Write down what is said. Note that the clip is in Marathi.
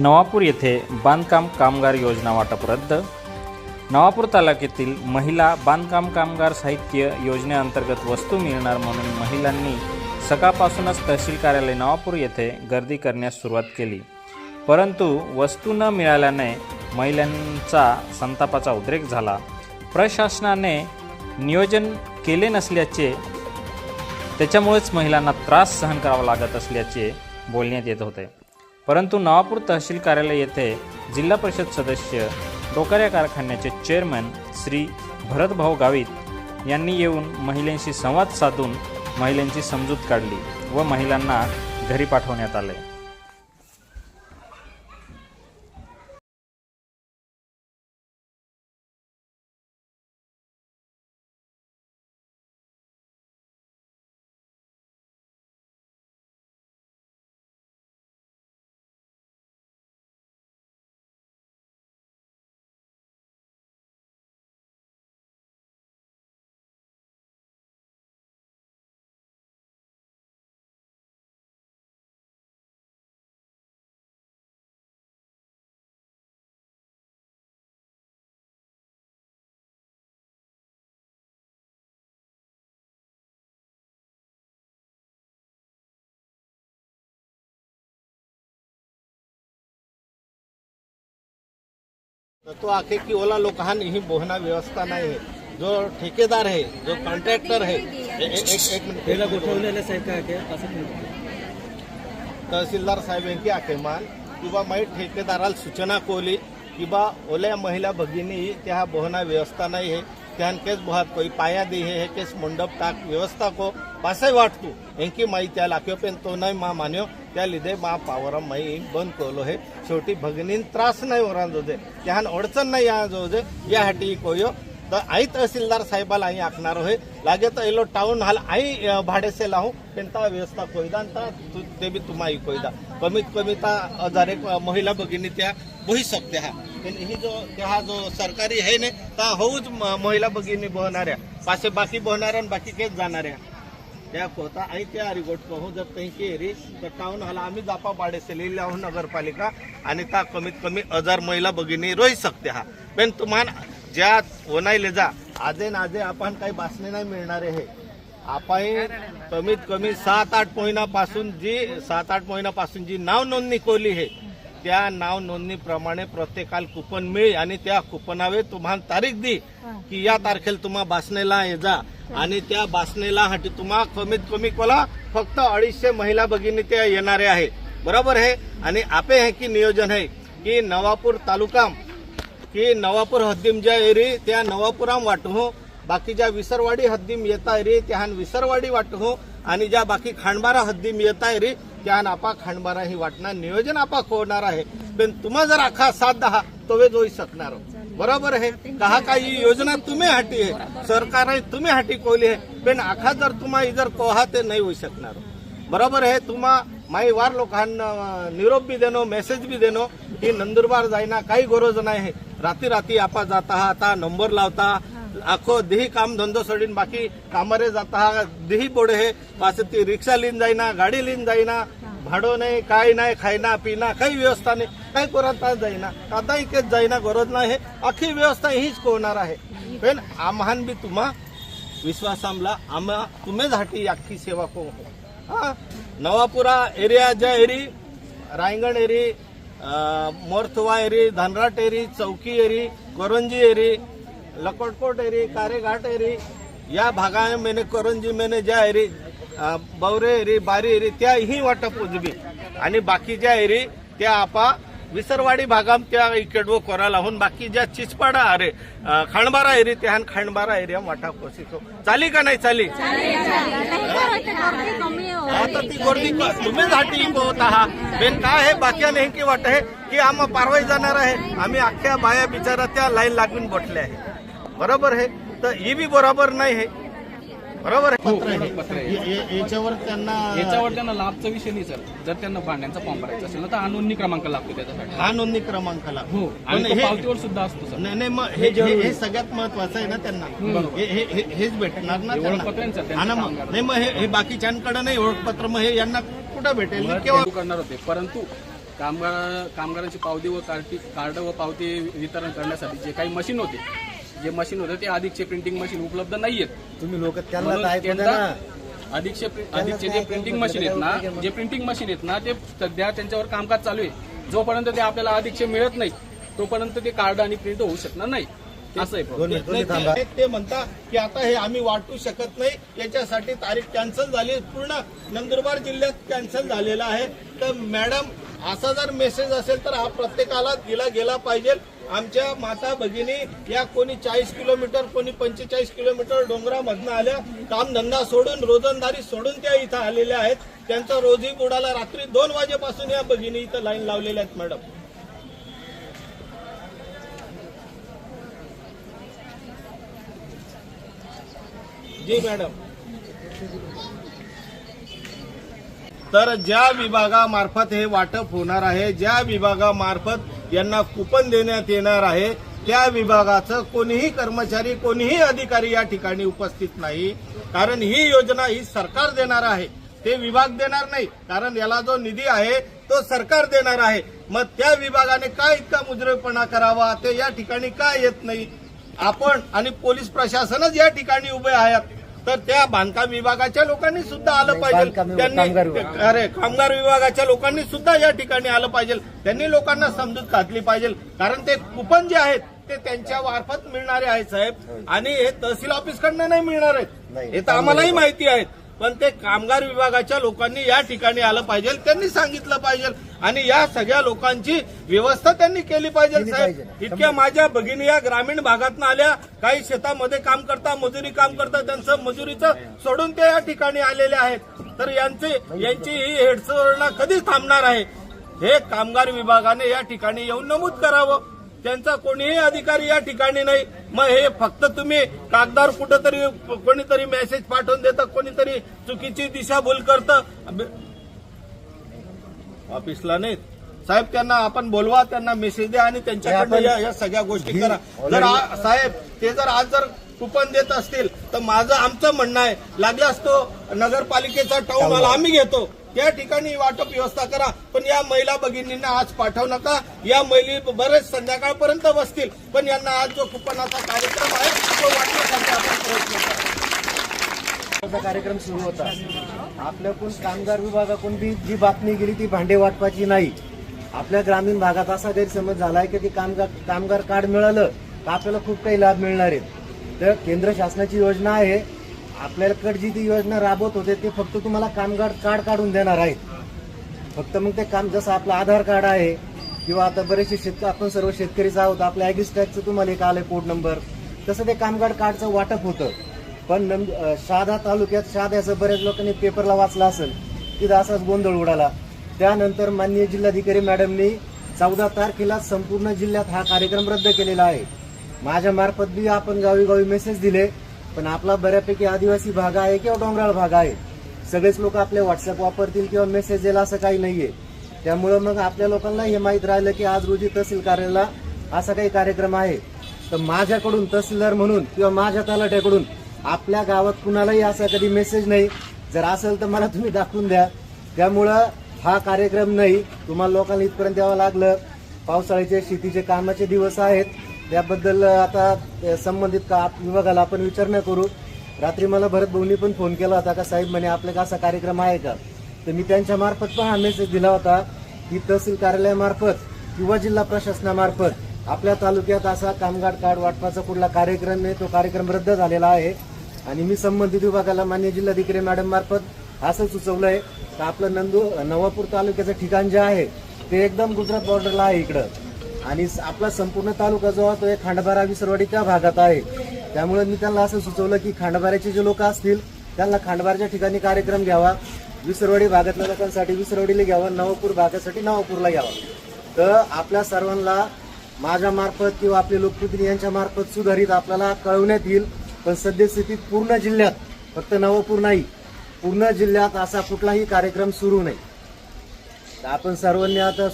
नवापूर येथे बांधकाम कामगार योजना वाटप रद्द. नवापूर तालुक्यातील महिला बांधकाम कामगार साहित्य योजनेअंतर्गत वस्तू मिळणार म्हणून महिलांनी सकाळपासूनच तहसील कार्यालय नवापूर येथे गर्दी करण्यास सुरुवात केली. परंतु वस्तू न मिळाल्याने महिलांचा संतापाचा उद्रेक झाला. प्रशासनाने नियोजन केले नसल्याचे त्याच्यामुळेच महिलांना त्रास सहन करावा लागत असल्याचे बोलण्यात येत होते. परंतु नवापूर तहसील कार्यालय येथे जिल्हा परिषद सदस्य डोकाऱ्या कारखान्याचे चेअरमन श्री भरतभाऊ गावित यांनी येऊन महिलांशी संवाद साधून महिलांची समजूत काढली व महिलांना घरी पाठवण्यात आले. तो आखे की ओला लोकांना ही बोहना व्यवस्था नाही आहे. जो ठेकेदार आहे जो कॉन्ट्रॅक्टर आहे ए- ए- एक एक मिनिट. पहिला गोठवलेलं साहेब काय काय असं म्हणतो तहसीलदार साहेब यांची आखेमान किंवा माहीत ठेकेदाराला सूचना कोली किंवा ओल्या महिला भगिनी त्या बोहना व्यवस्था नाही है त्यान केस बोहात कोई पाया दी है केस मंडप टाक व्यवस्था को पासे वाटतो। एंकी माई त्या लाख्यो पेन तो नाही मा मान्यो त्या लिधे मा पावर माई बंद कोलो हे। शेवटी भगनीन त्रास नाही जो जोजे त्यान अडचण नाही या जोजे यासाठी कोयो। तर आई तहसीलदार साहेबाला आई आखणार होय लागे तर एलो टाउन हाल आई भाडेसे लावू पण ता व्यवस्था कोयदा ता ते बी तुम्हा आई कोयदा कमीत कमी हजारे महिला भगिनी त्या बही शकते हा पण ही जो त्या हा जो सरकारी आहे ने ता हौच म- महिला भगिनी बहणाऱ्या. पासे बाकी बहणाऱ्या बाकी केच जाणाऱ्या. त्या कोता आई त्या अरिगोट कहू जर त्यांची एरी तर टाऊन हॉल आम्ही जापा पाडेसे लिहिले नगरपालिका. आणि त्या कमीत कमी हजार महिला भगिनी रोही शकते हा पण तुम्हाला ज्या ओनाईले जा आजे नाजे आपण काही बासणे नाही मिळणारे हे. आपण कमीत कमी सात आठ महिन्यापासून जी सात आठ महिन्यापासून जी नाव नोंदणी कोली आहे त्या नाव नोंदणीप्रमाणे प्रत्येकाला कुपन मिळेल आणि त्या कुपनावे तुम्हाला तारीख दी की या तारखेला तुम्हा बासनेला ये जा. आणि त्या बासनेला हाटी तुम्हा कमीत कमी कोला फक्त अडीचशे महिला भगिनी त्या येणारे आहे. बरोबर आहे? आणि आपे हे की नियोजन आहे की नवापूर तालुका की नवापूर हद्दीम ज्या एरी त्या नवापुराम वाटू बाकी ज्या विसरवाडी हद्दीम येताय रे त्याहान विसरवाडी वाटू आणि ज्या बाकी खांडबारा हद्दीम येताय रे त्यान आपा खांडबारा ही वाटणार नियोजन आपा होणार आहे. पण तुम्हा जर आखा साथ दहा तोवे जोई शकणार हो. बरोबर आहे? कहा काही योजना तुम्ही हाटी आहे. सरकार तुम्ही हाटी कोली आहे. पण आखा जर तुम्हा इधर कोहा ते नाही होऊ शकणार हो. बरोबर आहे? तुम्हा माई वार लोकांना निरोप बी देणं मेसेज बी देणो की नंदुरबार जायना काही गरज नाही. आहे रात्री रात्री आपा जाता आता नंबर लावता. आखो देही काम धंदो सोडीन बाकी कामारे जाता हा देही बोडे हे पास ती रिक्षा लिन जाईना गाडी लिन जाईना भाडो नाही काय नाही खायना पिना काही व्यवस्था नाही काही कोणाचा जाईना आता इकेच जाईना गरज नाही हे अख्खी व्यवस्था हीच कोणार आहे. पण आम्हान बी तुम्हा विश्वासामला आम्हा तुम्हीच हाटी अख्खी सेवा को हा? नवापुरा एरिया ज्या एरी रायगण एरी अं, एरी धनराट एरी चौकी एरी करंजी एरी लकोटकोट एरी कारेघाट एरी या भागा मेने करंजी मेने ज्या एरी बवरे एरी बारी एरी त्या ही वाटप उजबी आणि बाकी ज्या एरी त्या आपा विसरवाडी भागाम त्या इकडवो कोरा लावून बाकी ज्या चिचपाडा अरे खांडबारा एरी त्या खांडबारा एरिया वाटा कोसितो चाली का नाही चाली? आता ती गर्दी क- तुम्हीच हाटी होत आहात. बेन काय हे बाकी नाही की वाट आहे की आम्हा पारवाई जाणार आहे. आम्ही अख्ख्या बाया बिचारा त्या लाईन लागून बसल्या आहे बरोबर आहे. तर ही बी बरोबर नाही आहे. बरोबर आहे. पत्र आहे. पत्र आहे. या- या- याच्यावर त्यांना याच्यावर त्यांना लाभचा विषय नाही सर. जर त्यांना भांड्यांचा फॉर्म भरायचा असेल ना तर हा नोंदणी क्रमांक लागतो त्याच्यासाठी. हा नोंदणी क्रमांकाला हो पण आणि तो हे- पावतीवर सुद्धा असतो सर. नाही नाही, मग हे हे हे सगळ्यात महत्वाचं आहे ना त्यांना. हे- हे- हे- हेच भेटणार ना हे त्यांना. हा. नाही मग हे हे बाकीच्यांकडे नाही ओळखपत्र मग हे यांना कुठं भेटेल? केव्हा ते करणार होते. परंतु कामगार कामगारांची पावती व कार्ड व पावती वितरण करण्यासाठी जे काही मशीन होते जे मशीन होते ते अधिकचे प्रिंटिंग मशीन उपलब्ध नाही आहेत तुम्ही लोक त्यांना म्हणून अधिकचे प्रि- अधिकचे जे प्रिंटिंग मशीन आहेत ना जे प्रिंटिंग मशीन आहेत ना ते सध्या त्यांच्यावर कामकाज चालू आहे. जोपर्यंत ते आपल्याला अधिकचे मिळत नाही तोपर्यंत ते कार्ड आणि प्रिंट होऊ शकणार नाही. असं आहे दोन मिनिट नाही, तुम्ही थांबा. ते- ते म्हणता की आता हे आम्ही वाटू शकत नाही. याच्यासाठी तारीख कॅन्सल झाली. पूर्ण नंदुरबार जिल्ह्यात कॅन्सल झालेला आहे. तर मॅडम असा जर मेसेज असेल तर हा प्रत्येकाला दिला गेला पाहिजे. आमच्या माता भगिनी या कोणी चाळीस किलोमीटर कोणी पंचेचाळीस किलोमीटर डोंगरामधनं आल्या कामधंदा सोडून रोजंदारी सोडून त्या इथं आलेल्या आहेत. त्यांचा रोजी बुडाला. रात्री दोन वाजेपासून या भगिनी इथं लाईन लावलेल्या आहेत मॅडम. जी मॅडम. तर ज्या विभागामार्फत हे वाटप होणार आहे ज्या विभागामार्फत यांना कुपन देण्यात येणार आहे. त्या विभागाचं कोणीही कर्मचारी कोणीही अधिकारी या ठिकाणी उपस्थित नाही. कारण ही योजना ही सरकार देणार आहे. ते विभाग देणार नाही. कारण याला जो निधी आहे तो सरकार देणार आहे. मग त्या विभागाने काय इतका मुजरेपणा करावा? ते या ठिकाणी का येत नाही? आपण आणि पोलीस प्रशासनच या ठिकाणी उभे आहात. तर त्या बांधकाम विभागाच्या लोकांनी सुद्धा आलं पाहिजे. विभाग. अरे कामगार विभागाच्या लोकांनी सुद्धा या ठिकाणी आलं पाहिजे. त्यांनी लोकांना समजूत घातली पाहिजे. कारण ते कुपन जे आहेत ते त्यांच्या मार्फत मिळणारे आहेत साहेब. आणि हे तहसील ऑफिसकडनं नाही मिळणार आहेत. हे तर आम्हालाही माहिती आहेत. पण ते कामगार विभागाच्या लोकांनी या ठिकाणी आलं पाहिजे त्यांनी सांगितलं पाहिजे. आणि या सगळ्या लोकांची व्यवस्था त्यांनी केली पाहिजे साहेब. इतक्या माझ्या भगिनी या ग्रामीण भागातनं आल्या काही शेतामध्ये काम करता मजुरी काम करता त्यांचं मजुरीचं सोडून ते या ठिकाणी आलेले आहेत. तर यांचे यांची ही हेडसोळणा कधी थांबणार आहे. हे कामगार विभागाने या ठिकाणी येऊन नमूद करावं. त्यांचा कोणीही अधिकारी या ठिकाणी नाही. मग हे फक्त तुम्ही कागदावर कुठंतरी कोणीतरी मेसेज पाठवून देतं कोणीतरी चुकीची दिशाभूल करतं. ऑफिसला नाही. साहेब त्यांना आपण बोलवा त्यांना मेसेज द्या आणि आपण- या सगळ्या गोष्टी करा. जर साहेब ते जर आज जर कुपन देत असतील तर माझं आमचं म्हणणं आहे लागल्यास तो नगरपालिकेचा टाऊन हॉल. आम्ही घेतो. त्या ठिकाणी वाटप व्यवस्था करा. पण या महिला भगिनींना आज पाठवू नका. या महिली बरेच संध्याकाळपर्यंत बसतील. पण यांना आज जो कुपनाचा कार्यक्रम आहे तो वाटण्यासाठी आपण प्रयत्न कार्यक्रम सुरू होता. आपल्याकडून कामगार विभागाकडून बी जी बातमी गेली ती भांडे वाटपाची नाही. आपल्या ग्रामीण भागात असा गैरसमज झालाय की ते कामगार कामगार कार्ड मिळालं तर आपल्याला खूप काही लाभ मिळणार आहेत तर केंद्र शासनाची योजना आहे आपल्याकडे जी ती योजना राबवत होते ते फक्त तुम्हाला कामगार कार्ड काढून देणार आहेत. फक्त मग ते काम जसं आपलं आधार कार्ड आहे किंवा आता बरेचसे शेतकरी आपण सर्व शेतकरीच आहोत आपल्या ॲग्रिस तुम्हाला एक आलं कोड नंबर तसं ते कामगार कार्डचं वाटप होतं. पण नम शहादा तालुक्यात शहाद्याचं बऱ्याच लोकांनी पेपरला वाचलं असेल तिथं असाच गोंधळ उडाला. त्यानंतर माननीय जिल्हाधिकारी मॅडमनी चौदा तारखेला संपूर्ण जिल्ह्यात हा कार्यक्रम रद्द केलेला आहे. माझ्या मार्फत बी आपण गावी गावी मेसेज दिले. पण आपला बऱ्यापैकी आदिवासी भाग आहे किंवा डोंगराळ भाग आहे. सगळेच लोक आपले व्हॉट्सअप वापरतील किंवा मेसेज येईल असं काही नाहीये. त्यामुळं मग आपल्या लोकांना हे माहीत राहिलं की आज रोजी तहसील कार्यालयाला असा काही कार्यक्रम आहे. तर माझ्याकडून तहसीलदार म्हणून किंवा माझ्या तलाट्याकडून आपल्या गावात कुणालाही असा कधी मेसेज नाही. जर असेल तर मला तुम्ही दाखवून द्या. त्यामुळं हा कार्यक्रम नाही. तुम्हाला लोकांना इथपर्यंत यावं लागलं. पावसाळ्याचे शेतीचे कामाचे दिवस आहेत. त्याबद्दल आता संबंधित का विभागाला आपण विचारणा करू. रात्री मला भरत भाऊनी पण फोन केला होता का साहेब म्हणे आपल्याला असा कार्यक्रम आहे का? तर मी त्यांच्या मार्फत पण हा मेसेज दिला होता की तहसील कार्यालयामार्फत किंवा जिल्हा प्रशासनामार्फत आपल्या तालुक्यात असा कामगार कार्ड वाटपाचा कुठला कार्यक्रम आहे तो कार्यक्रम रद्द झालेला आहे. आणि मी संबंधित विभागाला मान्य जिल्हाधिकारी मॅडम मार्फत असं सुचवलंय का आपलं नंदू नवापूर तालुक्याचं ठिकाण जे आहे ते एकदम गुजरात बॉर्डरला आहे इकडं. आणि आपला संपूर्ण तालुका जो आहे तो एक खांडबारा विसरवाडी त्या भागात आहे. त्यामुळे मी त्यांना असं सुचवलं की खांडबाऱ्याचे जे लोक असतील त्यांना खांडबारच्या ठिकाणी कार्यक्रम घ्यावा. विसरवाडी भागातल्या लोकांसाठी विसरवाडीला घ्यावा नवापूर भागासाठी नवापूरला घ्यावा. तर आपल्या सर्वांना माझ्या मार्फत किंवा आपले लोकप्रतिनिधी यांच्या मार्फत सुधारित आपल्याला कळवण्यात येईल. पण सद्यस्थितीत पूर्ण जिल्ह्यात फक्त नवापूर नाही पूर्ण जिल्ह्यात असा कुठलाही कार्यक्रम सुरू नाही. तर आपण सर्वांनी आता